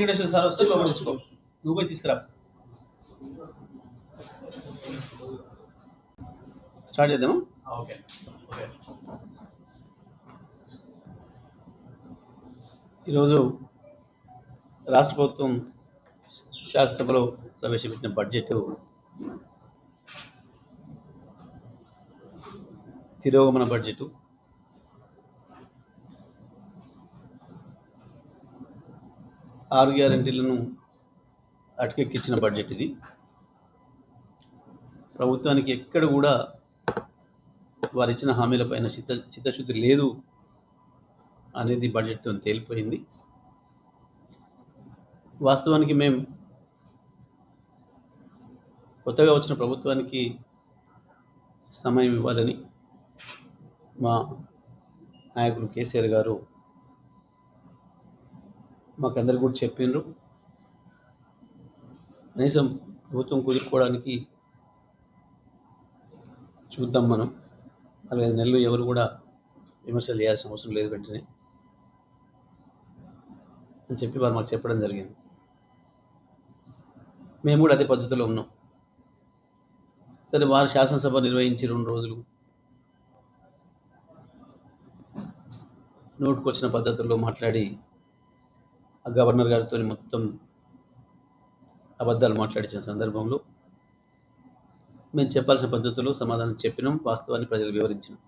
Venkateswara sir వస్తే లోపల తీసుకో నువ్వు పోయి తీసుకురా. స్టార్ట్ చేద్దామా? ఓకే. ఈరోజు రాష్ట్ర ప్రభుత్వం శాసనసభలో ప్రవేశపెట్టిన బడ్జెట్ తిరోగమన బడ్జెట్. ఆరు గ్యారంటీలను అటకెక్కించిన బడ్జెట్ ఇది. ప్రభుత్వానికి ఎక్కడ కూడా వారు ఇచ్చిన హామీలపైన చిత్త చిత్తశుద్ధి లేదు అనేది బడ్జెట్తో తేలిపోయింది. వాస్తవానికి మేము కొత్తగా వచ్చిన ప్రభుత్వానికి సమయం ఇవ్వాలని మా నాయకులు కేసీఆర్ గారు మాకందరికి కూడా చెప్పిండ్రు కనీసం ప్రభుత్వం కుదుర్చుకోవడానికి చూద్దాం మనం. నాలుగైదు నెలలు ఎవరు కూడా విమర్శలు చేయాల్సిన అవసరం లేదు వెంటనే. అని చెప్పి వారు మాకు చెప్పడం జరిగింది. మేము కూడా అదే పద్ధతిలో ఉన్నాం. సరే వారు శాసనసభ నిర్వహించి రెండు రోజులు నోటుకొచ్చిన పద్ధతుల్లో మాట్లాడి ఆ గవర్నర్ గారితో మొత్తం అబద్ధాలు మాట్లాడించిన సందర్భంలో మేము చెప్పాల్సిన పద్ధతిలో సమాధానం చెప్పినాం వాస్తవాన్ని ప్రజలు వివరించినాం.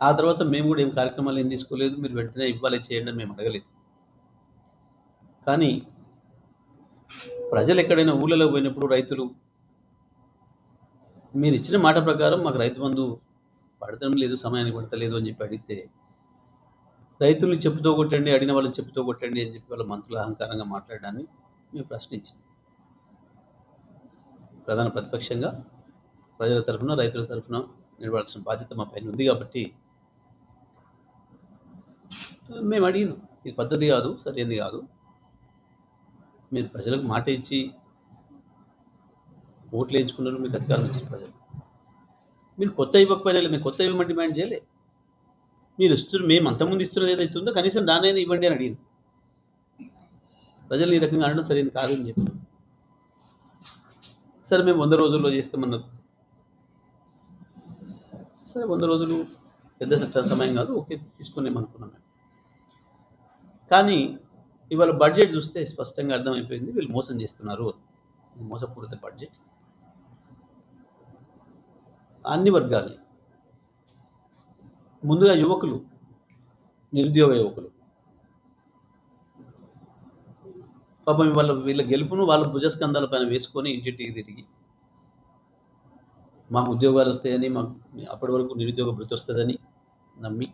ఆ తర్వాత మేము కూడా ఏం కార్యక్రమాలు ఏం తీసుకోలేదు మీరు వెంటనే ఇవ్వాలి చేయండి అని మేము అడగలేదు. కానీ ప్రజలు ఎక్కడైనా ఊళ్ళలో పోయినప్పుడు రైతులు మీరు ఇచ్చిన మాట ప్రకారం మాకు రైతు బంధు పడటం లేదు సమయానికి పడతలేదు అని చెప్పి అడిగితే రైతుల్ని చెప్పుతో కొట్టండి అడిగిన వాళ్ళని చెప్పుతో కొట్టండి అని చెప్పి వాళ్ళ మంత్రులు అహంకారంగా మాట్లాడడాన్ని మేము ప్రశ్నించింది ప్రధాన ప్రతిపక్షంగా ప్రజల తరఫున రైతుల తరఫున నిలబడాల్సిన బాధ్యత మా పైన ఉంది కాబట్టి మేము అడిగినాం. ఇది పద్ధతి కాదు సరైనది కాదు. మీరు ప్రజలకు మాట ఇచ్చి ఓట్లు వేయించుకున్నారు మీకు అధికారం ఇచ్చిన ప్రజలు. మీరు కొత్త ఇవ్వకపోయినా మీరు కొత్త ఇవ్వమని డిమాండ్ చేయలే. మీరు ఇస్తున్న మేము అంతకుముందు ఇస్తున్నది ఏదైతుందో కనీసం దానైనా ఇవ్వండి అని అడిగింది. ప్రజలు ఈ రకంగా అనడం సరైనది కాదు అని చెప్పి సరే మేము వంద రోజుల్లో చేస్తామన్నారు. సరే వంద రోజులు పెద్ద సమయం కాదు ఓకే తీసుకునేమనుకున్నాం మేము. కానీ ఇవాళ బడ్జెట్ చూస్తే స్పష్టంగా అర్థమైపోయింది వీళ్ళు మోసం చేస్తున్నారు. మోసపూరిత బడ్జెట్. అన్ని వర్గాల్ని ముందుగా యువకులు నిరుద్యోగ యువకులు. పాపం వాళ్ళ వీళ్ళ గెలుపును వాళ్ళ భుజస్కంధాల పైన వేసుకొని ఇంటింటికి తిరిగి మాకు ఉద్యోగాలు వస్తాయని మాకు అప్పటి వరకు నిరుద్యోగ భృతి వస్తుందని నమ్మి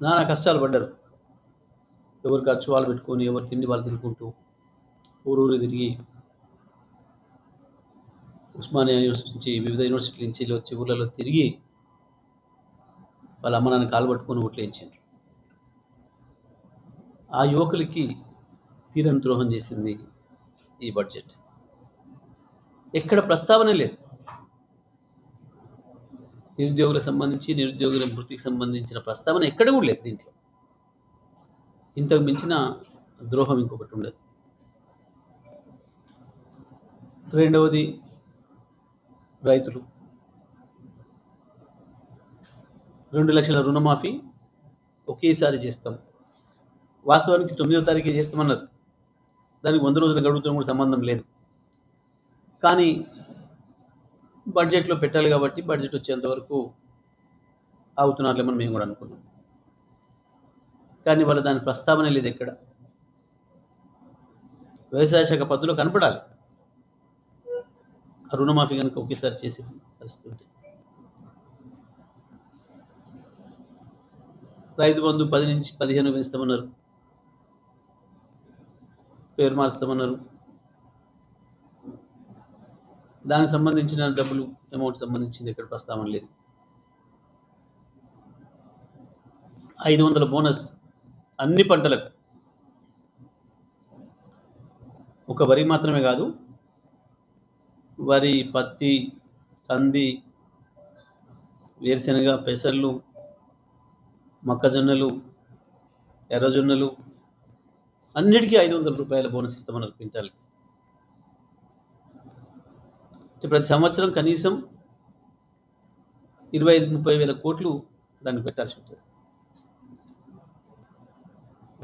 నానా కష్టాలు పడ్డారు. ఎవరు ఖర్చు వాళ్ళు పెట్టుకొని ఎవరు తిండి వాళ్ళు తినుకుంటూ ఊరూరు తిరిగి ఉస్మానియా యూనివర్సిటీ నుంచి వివిధ యూనివర్సిటీల నుంచి వచ్చి ఊళ్ళలో తిరిగి వాళ్ళ అమ్మ నాన్న కాలు పట్టుకొని ఓట్లేయించారు ఆ యువకులకి తీరని ద్రోహం చేసింది ఈ బడ్జెట్. ఎక్కడ ప్రస్తావన లేదు. నిరుద్యోగులకు సంబంధించి నిరుద్యోగుల మృతికి సంబంధించిన ప్రస్తావన ఎక్కడ కూడా లేదు దీంట్లో. ఇంతకు మించిన ద్రోహం ఇంకొకటి ఉండదు. రెండవది రైతులు. రెండు లక్షల రుణమాఫీ ఒకేసారి చేస్తాం. వాస్తవానికి తొమ్మిదో తారీఖే చేస్తామన్నారు. దానికి వంద రోజులు గడువుతో కూడా సంబంధం లేదు. కానీ బడ్జెట్లో పెట్టాలి కాబట్టి బడ్జెట్ వచ్చేంత వరకు ఆగుతున్నట్లేమని మేము కూడా అనుకున్నాం. కానీ వాళ్ళ దాని ప్రస్తావన లేదు ఎక్కడ. వ్యవసాయ శాఖ పద్ధతిలో కనపడాలి. ఆ రుణమాఫీ కనుక ఒకేసారి చేసే పరిస్థితి ఉంటుంది రైతు బంధు పది నుంచి పదిహేను పెంచుతామన్నారు పేరు మారుస్తామన్నారు దానికి సంబంధించిన డబ్బులు అమౌంట్ సంబంధించింది ఎక్కడ ప్రస్తావన లేదు. ఐదు వందల బోనస్ అన్ని పంటలకు. ఒక వరి మాత్రమే కాదు వరి పత్తి కంది వేరుశనగ పెసర్లు మొక్కజొన్నలు ఎర్రజొన్నలు అన్నిటికీ ఐదు వందల రూపాయల బోనస్ ఇస్తామన్నారు క్వింటాల్కి. ప్రతి సంవత్సరం కనీసం ఇరవై ఐదు ముప్పై వేల కోట్లు దాన్ని పెట్టాల్సి ఉంటుంది.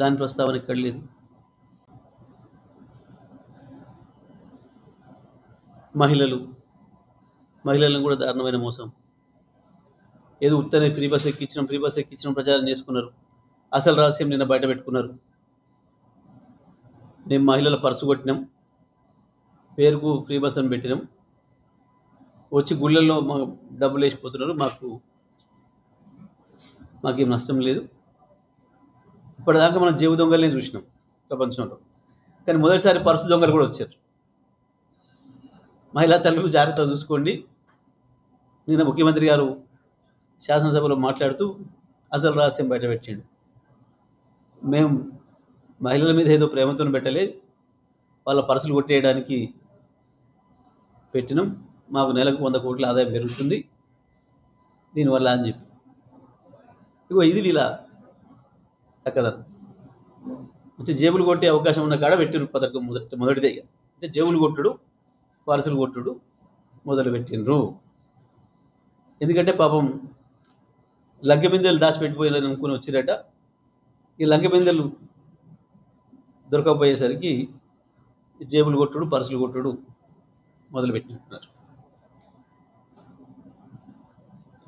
దాని ప్రస్తావన ఇక్కడ లేదు మహిళలు మహిళలను కూడా దారుణమైన మోసం. ఏదో ఉత్తరే ఫ్రీ బస్ ఎక్కించడం ఫ్రీ బస్ ఎక్కించడం ప్రచారం చేసుకున్నారు. అసలు రహస్యం నిన్న బయట పెట్టుకున్నారు. మేము మహిళల పర్సు కొట్టినాం పేరుకు ఫ్రీ బస్ అని పెట్టినాం. వచ్చి గుళ్ళల్లో మా డబ్బులు వేసిపోతున్నారు మాకు మాకేం నష్టం లేదు. ఇప్పటిదాకా మనం జేబు దొంగలనే చూసినాం ప్రపంచంలో. కానీ మొదటిసారి పర్సు దొంగలు కూడా వచ్చారు. మహిళా తల్లులు జాగ్రత్తగా చూసుకోండి. నిన్న ముఖ్యమంత్రి గారు శాసనసభలో మాట్లాడుతూ అసలు రహస్యం బయటపెట్టిండు మేము మహిళల మీద ఏదో ప్రేమతో పెట్టలే వాళ్ళ పర్సులు కొట్టేయడానికి పెట్టినాం. మాకు నెలకు వంద కోట్ల ఆదాయం పెరుగుతుంది. దీనివల్ల అని చెప్పి. ఇగో ఇది వీళ్ళ చక్కదనం అంటే జేబులు కొట్టే అవకాశం ఉన్న కాడ పెట్టిరు పథకం మొదటి మొదటిదే అంటే జేబులు కొట్టుడు పర్సులు కొట్టుడు మొదలు పెట్టిండ్రు ఎందుకంటే పాపం లంకెబిందెలు దాచిపెట్టిపోయారని అనుకుని వచ్చిరట. ఈ లంకెబిందెలు దొరకకపోయేసరికి జేబులు కొట్టుడు పర్సులు కొట్టుడు మొదలుపెట్టినట్టున్నారు.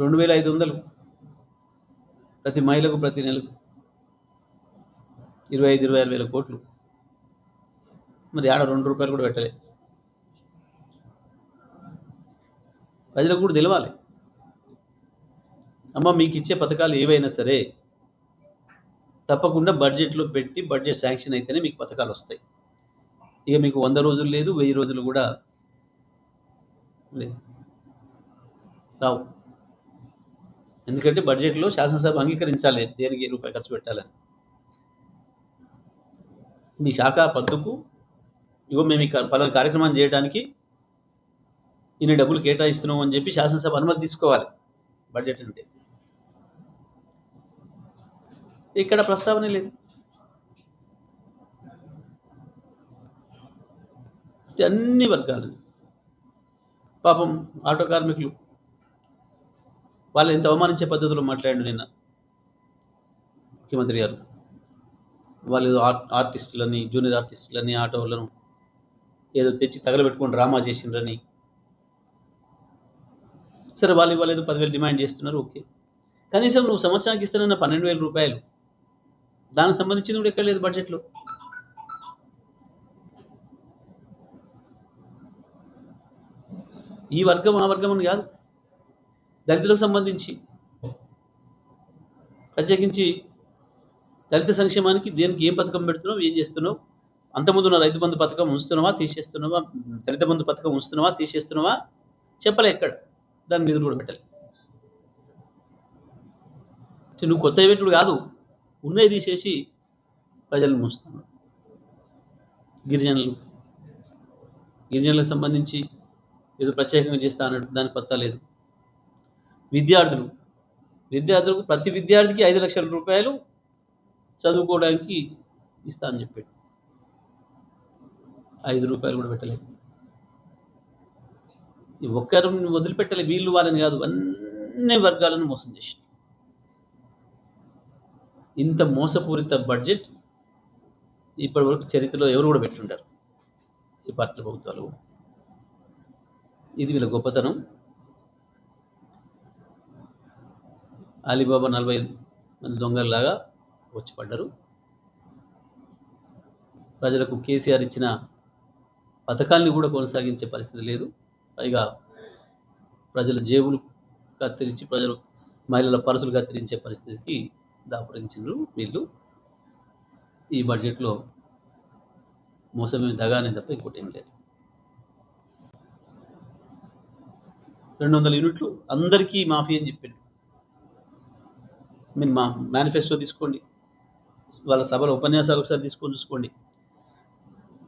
రెండు వేల ఐదు వందలు ప్రతి మహిళకు ప్రతి నెలకు ఇరవై ఐదు ఇరవై ఆరు వేల కోట్లు. మరి ఆడ రెండు రూపాయలు కూడా పెట్టలే. ప్రజలకు కూడా తెలవాలి. అమ్మ మీకు ఇచ్చే పథకాలు ఏవైనా సరే తప్పకుండా బడ్జెట్లో పెట్టి బడ్జెట్ శాంక్షన్ అయితేనే మీకు పథకాలు వస్తాయి. ఇక మీకు వంద రోజులు లేదు వెయ్యి రోజులు కూడా లేదు. రావు. ఎందుకంటే బడ్జెట్లో శాసనసభ అంగీకరించాలి దేనికి రూపాయి ఖర్చు పెట్టాలని. మీ శాఖ పద్దుకు ఇగో మేము ఈ పలానా కార్యక్రమం చేయడానికి ఇన్ని డబ్బులు కేటాయిస్తున్నాం అని చెప్పి శాసనసభ అనుమతి తీసుకోవాలి బడ్జెట్ అంటే. ఇక్కడ ప్రస్తావన లేదు. అన్ని వర్గాలు. పాపం ఆటో కార్మికులు. వాళ్ళు ఎంత అవమానించే పద్ధతిలో మాట్లాడాడు నిన్న ముఖ్యమంత్రి గారు. వాళ్ళు ఆర్టిస్టులని జూనియర్ ఆర్టిస్టులని ఆటోలను ఏదో తెచ్చి తగలబెట్టుకొని డ్రామా చేసిండ్రని. సరే వాళ్ళు ఇవ్వలేదు పదివేలు డిమాండ్ చేస్తున్నారు ఓకే. కనీసం నువ్వు సంవత్సరానికి ఇస్తానన్న పన్నెండు వేల రూపాయలు దానికి సంబంధించింది కూడా ఎక్కడ లేదు బడ్జెట్లో ఈ వర్గం ఆ వర్గం అని కాదు. దళితులకు సంబంధించి ప్రత్యేకించి దళిత సంక్షేమానికి దేనికి ఏం పథకం పెడుతున్నావు ఏం చేస్తున్నావు? అంతకుముందు ఉన్న రైతు బంధు పథకం ఉంచుతున్నావా తీసేస్తున్నావా? దళిత బంధు పథకం ఉంచుతున్నావా తీసేస్తున్నావా? చెప్పలే ఎక్కడ. దాని నిధులు కూడా పెట్టాలి. నువ్వు కొత్త పెట్టుడు కాదు. ఉన్నది తీసేసి ప్రజలను మూస్తున్నావు గిరిజనులు. గిరిజనులకు సంబంధించి ఏదో ప్రత్యేకంగా చేస్తా అన్నట్టు దానికి కొత్త లేదు. విద్యార్థులు. విద్యార్థులకు ప్రతి విద్యార్థికి ఐదు లక్షల రూపాయలు చదువుకోవడానికి ఇస్తా అని చెప్పాడు. ఐదు రూపాయలు కూడా పెట్టలేదు. ఈ ఒక్కరిని వదిలిపెట్టలే వీళ్ళు వాళ్ళని కాదు అన్ని వర్గాలను మోసం చేసి ఇంత మోసపూరిత బడ్జెట్ ఇప్పటి వరకు చరిత్రలో ఎవరు కూడా పెట్టుంటారు ఈ పార్టీ ప్రభుత్వాలు. ఇది వీళ్ళ గొప్పతనం. అలీబాబా నలభై మంది దొంగల్లాగా వచ్చి పడ్డారు ప్రజలకు కేసీఆర్ ఇచ్చిన పథకాల్ని కూడా కొనసాగించే పరిస్థితి లేదు. పైగా ప్రజల జేబులు కత్తిరించి ప్రజలు మహిళల పరసులు కత్తిరించే పరిస్థితికి దాపురించారు వీళ్ళు. ఈ బడ్జెట్లో మోసమే దగానే తప్ప ఇంకోటి ఏం లేదు. రెండు వందల యూనిట్లు అందరికీ మాఫీ అని చెప్పిండు మీరు మా మేనిఫెస్టో తీసుకోండి. వాళ్ళ సభల ఉపన్యాసాలు ఒకసారి తీసుకొని చూసుకోండి.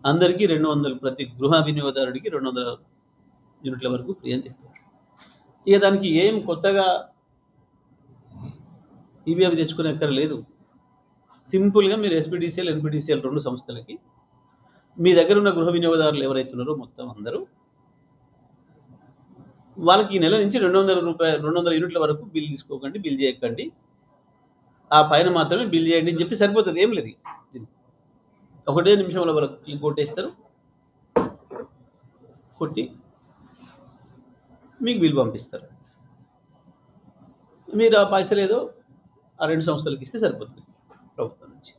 అందరికీ రెండు వందలు ప్రతి గృహ వినియోగదారుడికి రెండు వందల యూనిట్ల వరకు ఫ్రీ అని చెప్పారు. ఇక దానికి ఏం కొత్తగా ఇవి అవి తెచ్చుకునే అక్కర లేదు. సింపుల్గా మీరు ఎస్పీడీసీఎల్ ఎన్పీడీసీఎల్ రెండు సంస్థలకి మీ దగ్గర ఉన్న గృహ వినియోగదారులు ఎవరైతే ఉన్నారో మొత్తం అందరూ వాళ్ళకి ఈ నెల నుంచి రెండు వందల రూపాయలు రెండు వందల యూనిట్ల వరకు బిల్ తీసుకోకండి బిల్ చేయకండి. ఆ పైన మాత్రమే బిల్ చేయండి అని చెప్తే సరిపోతుంది. ఏం లేదు ఒకటే నిమిషంలో వరకు క్లిక్ కొట్టేస్తారు. కొట్టి మీకు బిల్ పంపిస్తారు. మీరు ఆ పైసలు ఏదో ఆ రెండు సంస్థలకు ఇస్తే సరిపోతుంది ప్రభుత్వం నుంచి.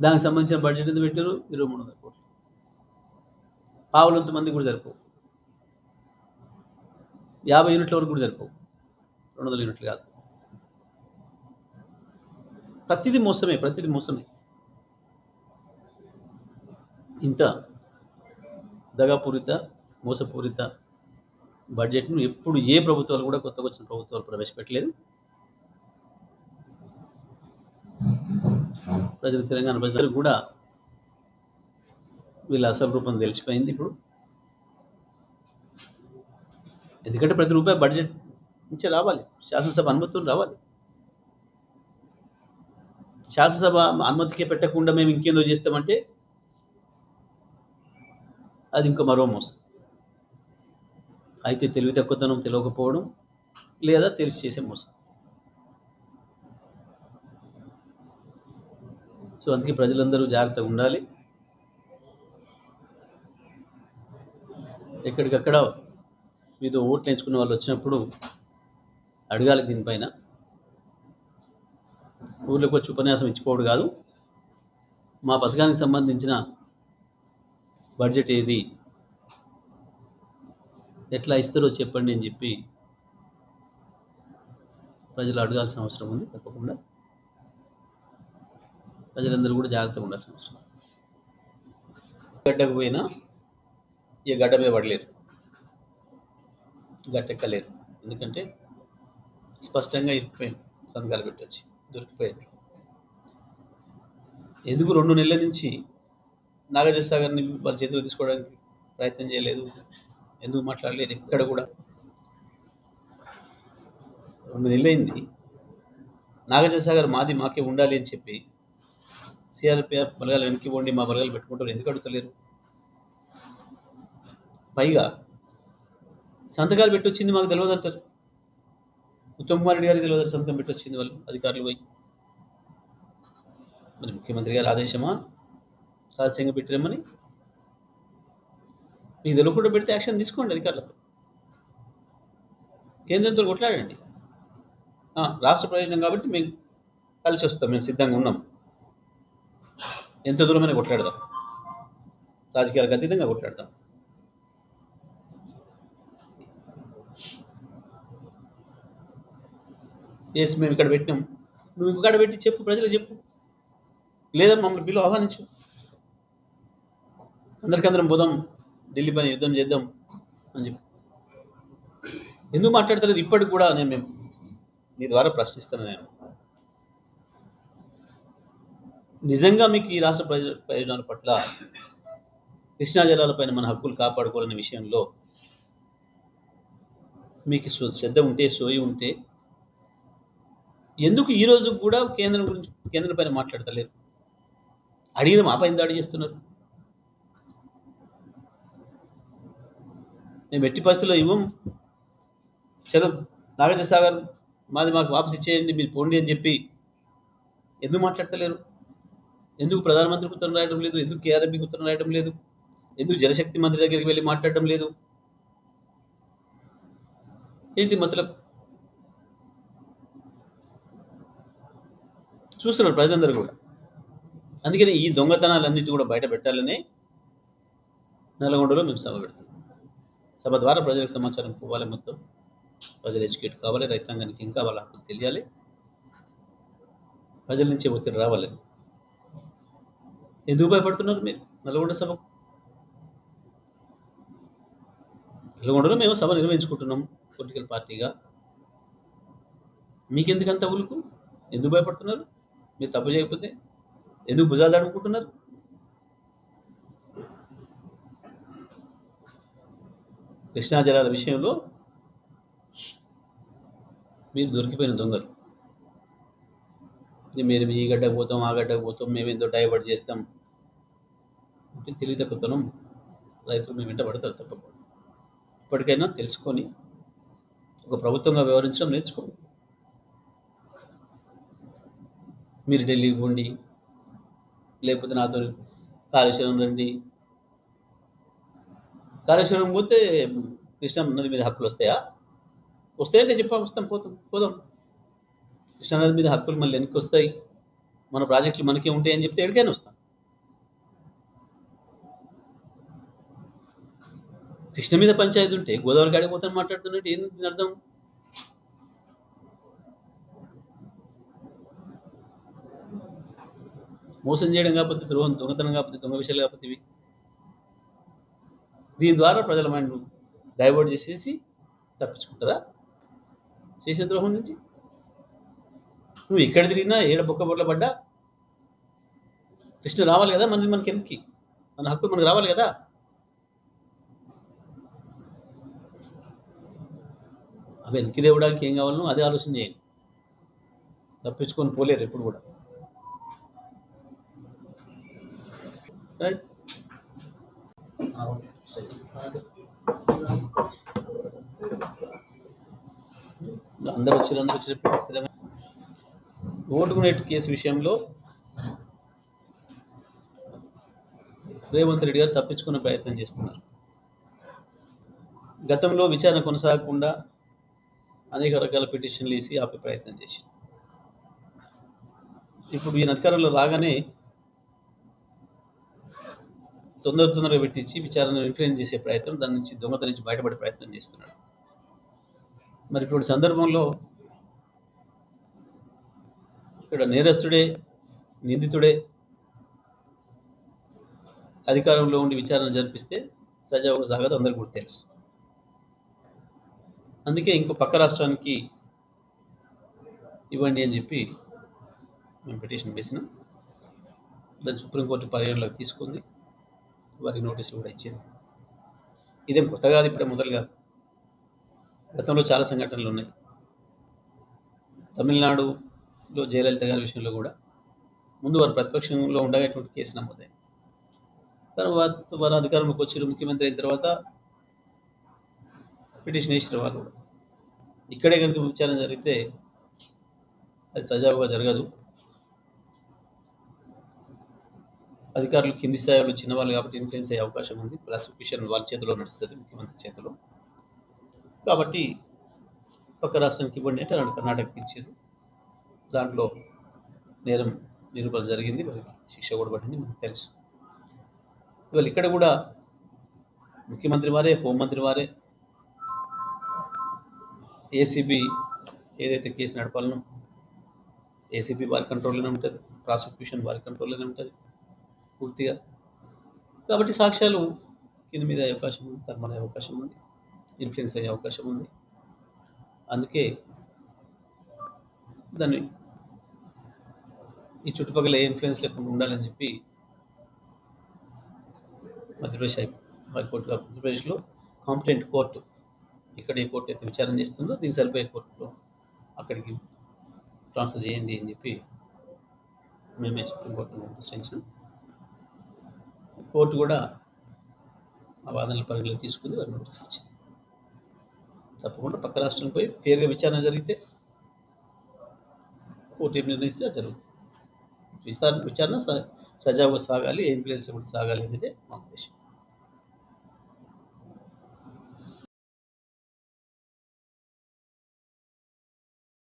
దానికి సంబంధించిన బడ్జెట్ ఎంత పెట్టారు? ఇరవై మూడు వందల కోట్లు. పావులంత మంది కూడా సరిపోవు. యాభై యూనిట్ల వరకు కూడా సరిపోవు. రెండు వందల యూనిట్లు కాదు. ప్రతిదీ మోసమే ప్రతిదీ మోసమే. ఇంత దగాపూరిత మోసపూరిత బడ్జెట్ను ఎప్పుడు ఏ ప్రభుత్వాలు కూడా కొత్తగా వచ్చిన ప్రభుత్వాలు ప్రవేశపెట్టలేదు. ప్రజలు తెలంగాణ ప్రజలు కూడా వీళ్ళ అసలు రూపం తెలిసిపోయింది ఇప్పుడు. ఎందుకంటే ప్రతి రూపాయి బడ్జెట్ నుంచి రావాలి. శాసనసభ అనుమతులు రావాలి. శాసనసభ అనుమతికే పెట్టకుండా మేము ఇంకేందో చేస్తామంటే అది ఇంకా మరో మోసం. అయితే తెలివి తక్కువతనం తెలియకపోవడం లేదా తెలిసి చేసే మోసం. సో అందుకే ప్రజలందరూ జాగ్రత్తగా ఉండాలి. ఎక్కడికక్కడ మీతో ఓట్లు ఎంచుకున్న వాళ్ళు వచ్చినప్పుడు అడగాలి దీనిపైన. ఊర్లోకి వచ్చి ఉపన్యాసం ఇచ్చిపోవడం కాదు. మా పథకానికి సంబంధించిన బడ్జెట్ ఏది? ఎట్లా ఇస్తారో చెప్పండి అని చెప్పి ప్రజలు అడగాల్సిన అవసరం ఉంది తప్పకుండా. ప్రజలందరూ కూడా జాగ్రత్తగా ఉండాల్సిన అవసరం గడ్డకు పోయినా ఈ గడ్డ మీద పడలేరు. గట్టెక్కలేరు. ఎందుకంటే స్పష్టంగా ఇరిపోయింది సంతకాలు పెట్టొచ్చి దొరికిపోయింది. ఎందుకు రెండు నెలల నుంచి నాగార్జున సాగర్ని వాళ్ళ చేతిలో తీసుకోవడానికి ప్రయత్నం చేయలేదు? ఎందుకు మాట్లాడలేదు? ఎక్కడ కూడా? రెండు నెలలైంది. నాగార్జున సాగర్ మాది మాకే ఉండాలి అని చెప్పి సిఆర్పిఎఫ్ బలగాలు వెనక్కి పోండి మా బలగాలు పెట్టుకుంటారు. ఎందుకు అడుగుతలేరు? పైగా సంతకాలు పెట్టొచ్చింది మాకు తెలియదు అంటారు. ఉత్తమ్ కుమార్ రెడ్డి గారికి తెలియదు సంతకం పెట్టొచ్చింది వాళ్ళు అధికారులు పోయి. మరి ముఖ్యమంత్రి గారి ఆదేశమా? రహస్యంగా పెట్టిరమ్మని? మీకు తెలియకుండా పెడితే యాక్షన్ తీసుకోండి అధికారులతో కేంద్రంతో కొట్లాడండి. రాష్ట్ర ప్రయోజనం కాబట్టి మేము కలిసి వస్తాం మేము సిద్ధంగా ఉన్నాం. ఎంత దూరమైన కొట్లాడదాం. రాజకీయాలకు అతీతంగా కొట్లాడతాం వేసి మేము ఇక్కడ పెట్టినాం. నువ్వు ఇంకొకడ పెట్టి చెప్పు ప్రజలు చెప్పు. లేదా మమ్మల్ని పిలువ ఆహ్వానించు. అందరికందరం పోదాం. ఢిల్లీ పైన యుద్ధం చేద్దాం అని చెప్పి. ఎందుకు మాట్లాడతారు ఇప్పటికి కూడా నేను మేము మీ ద్వారా ప్రశ్నిస్తాను నేను. నిజంగా మీకు ఈ రాష్ట్ర ప్రయోజ ప్రయోజనాల పట్ల కృష్ణా జలాలపైన మన హక్కులు కాపాడుకోవాలనే విషయంలో మీకు శ్రద్ధ ఉంటే సోయి ఉంటే ఎందుకు ఈ రోజు కూడా కేంద్రం గురించి కేంద్రం పైన మాట్లాడతలేరు? అడిగిన మా పైన దాడి చేస్తున్నారు. మేము ఎట్టి పరిస్థితుల్లో ఇవ్వం. చలో నాగార్జున సాగర్ మాది మాకు వాపస్ ఇచ్చేయండి మీరు పోండి అని చెప్పి ఎందుకు మాట్లాడతలేరు? ఎందుకు ప్రధానమంత్రికి ఉత్తరం రాయడం లేదు? ఎందుకు కేఆర్ఎంపీకి ఉత్తరం రాయడం లేదు? ఎందుకు జలశక్తి మంత్రి దగ్గరికి వెళ్ళి మాట్లాడడం లేదు? ఏంటి మతలబ్? చూస్తున్నారు ప్రజలందరూ కూడా. అందుకని ఈ దొంగతనాలన్నిటి కూడా బయట పెట్టాలని నల్గొండలో మేము సభ పెడతాం సభ ద్వారా ప్రజలకు సమాచారం పోవాలి మొత్తం. ప్రజలు ఎడ్యుకేట్ కావాలి రైతాంగానికి ఇంకా వాళ్ళ హక్కులు తెలియాలి. ప్రజల నుంచి ఒత్తిడి రావాలి ఎందుకు భయపడుతున్నారు మీరు? నల్గొండ సభ. నల్గొండలో మేము సభ నిర్వహించుకుంటున్నాం పొలిటికల్ పార్టీగా. మీకెందుకంత ఉలుకు? ఎందుకు భయపడుతున్నారు? మీరు తప్పు చేయకపోతే ఎందుకు భుజాలు దాడుకుంటున్నారు? కృష్ణా జలాల విషయంలో మీరు దొరికిపోయిన దొంగలు. మీరు ఈ గడ్డ పోతాం ఆ గడ్డ పోతాం మేము ఎంతో డైవర్ట్ చేస్తాం. అంటే తెలివి తక్కువతనం రైతులు మేము వెంట పడతారు తప్పకుండా. ఇప్పటికైనా తెలుసుకొని ఒక ప్రభుత్వంగా వ్యవహరించడం నేర్చుకోండి. మీరు ఢిల్లీకి పోండి లేకపోతే నాతో కాళేశ్వరం రండి. కాళేశ్వరం పోతే కృష్ణా నది మీద హక్కులు వస్తాయా? వస్తాయంటే చెప్పాం వస్తాం పోతాం పోదాం. కృష్ణానది మీద హక్కులు మళ్ళీ వెనక్కి వస్తాయి. మన ప్రాజెక్టులు మనకే ఉంటాయి అని చెప్తే ఎక్కడికైనా వస్తాం. కృష్ణ మీద పంచాయతీ ఉంటే గోదావరి కాడికి పోతాను మాట్లాడుతున్నట్టు ఏంది దీని అర్థం? మోసం చేయడం కాకపోతే ద్రోహం దొంగతనం కాకపోతే దొంగ విషయాలు కాకపోతే ఇవి. దీని ద్వారా ప్రజల మైండ్ డైవర్ట్ చేసేసి తప్పించుకుంటారా? చేసే ద్రోహం నుంచి? నువ్వు ఎక్కడ తిరిగినా ఏడ బొక్క బొట్ల పడ్డా? కృష్ణ రావాలి కదా మనది మనకి వెనక్కి మన హక్కు మనకు రావాలి కదా? అవి వెనక్కి తేవడానికి ఏం కావాలనో అదే ఆలోచన చేయండి. తప్పించుకొని పోలేరు ఎప్పుడు కూడా. రైట్. అందరూ వచ్చి అందరు వచ్చి చెప్పి కేసు విషయంలో రేవంత్ రెడ్డి గారు తప్పించుకునే ప్రయత్నం చేస్తున్నారు. గతంలో విచారణ కొనసాగకుండా అనేక రకాల పిటిషన్లు వేసి ఆపే ప్రయత్నం చేసింది. ఇప్పుడు ఈయన అధికారంలో రాగానే తొందర తొందరగా పెట్టించి విచారణ ఇన్ఫ్లుయెన్స్ చేసే ప్రయత్నం దాని నుంచి దొంగత నుంచి బయటపడే ప్రయత్నం చేస్తున్నాడు. మరి ఇటువంటి సందర్భంలో ఇక్కడ నేరస్తుడే నిందితుడే అధికారంలో ఉండి విచారణ జరిపిస్తే సజావుగా సాగదు అందరికీ కూడా తెలుసు. అందుకే ఇంకో పక్క రాష్ట్రానికి ఇవ్వండి అని చెప్పి మేము పిటిషన్ వేసినాం. దాన్ని సుప్రీంకోర్టు పర్యటనలోకి తీసుకుంది. వారికి నోటీసులు కూడా ఇచ్చింది ఇదేం కొత్త కాదు ఇప్పుడే మొదలు కాదు గతంలో చాలా సంఘటనలు ఉన్నాయి. తమిళనాడులో జయలలిత గారి విషయంలో కూడా ముందు వారు ప్రతిపక్షంలో ఉండగా ఇటువంటి కేసు నమోదైంది. తర్వాత వారు అధికారంలోకి వచ్చారు ముఖ్యమంత్రి అయిన తర్వాత పిటిషన్ వేసిన వాళ్ళు కూడా. ఇక్కడే కనుక విచారణ జరిగితే అది సజావుగా జరగదు. అధికారులు కింది స్థాయిలో చిన్నవాళ్ళు కాబట్టి ఇన్ఫ్లుయెన్స్ అయ్యే అవకాశం ఉంది. ప్రాసిక్యూషన్ వాళ్ళ చేతిలో నడుస్తుంది ముఖ్యమంత్రి చేతిలో. కాబట్టి పక్క రాష్ట్రానికి ఇవ్వండి అంటే వాళ్ళు కర్ణాటకకి ఇచ్చారు. దాంట్లో నేరం నిరూపణ జరిగింది. వారికి శిక్ష కూడా పడింది మనకు తెలుసు. ఇవాళ ఇక్కడ కూడా ముఖ్యమంత్రి వారే హోంమంత్రి వారే ఏసీబీ ఏదైతే కేసు నడపాలనో ఏసీబీ వారి కంట్రోల్లోనే ఉంటుంది ప్రాసిక్యూషన్ వారి కంట్రోల్లోనే ఉంటుంది పూర్తిగా. కాబట్టి సాక్ష్యాలు కింద మీద అయ్యే అవకాశం ఉంది తర్మనే అవకాశం ఉంది ఇన్ఫ్లుయెన్స్ అయ్యే అవకాశం ఉంది. అందుకే దాన్ని ఈ చుట్టుపక్కల ఏ ఇన్ఫ్లుయెన్స్ లేకుండా ఉండాలని చెప్పి మధ్యప్రదేశ్ హై హైకోర్టు మధ్యప్రదేశ్లో కాంపిటెంట్ కోర్టు ఇక్కడ ఏ కోర్టు అయితే విచారణ చేస్తుందో దీనికి సరిపోయే కోర్టులో అక్కడికి ట్రాన్స్ఫర్ చేయండి అని చెప్పి మేమే సుప్రీంకోర్టును ప్రశ్నించాం కోర్టు కూడా ఆ వాదనల పరిగణలో తీసుకుని వారిని నోటీస్ ఇచ్చింది తప్పకుండా పక్క రాష్ట్రం పోయి ఫేర్గా విచారణ జరిగితే కోర్టు ఏం నిర్ణయిస్తే అది జరుగుతుంది. విచారణ విచారణ స- సజావుగా సాగాలి ఏం ప్లేస్ కూడా సాగాలి అనేది మా ఉద్దేశం.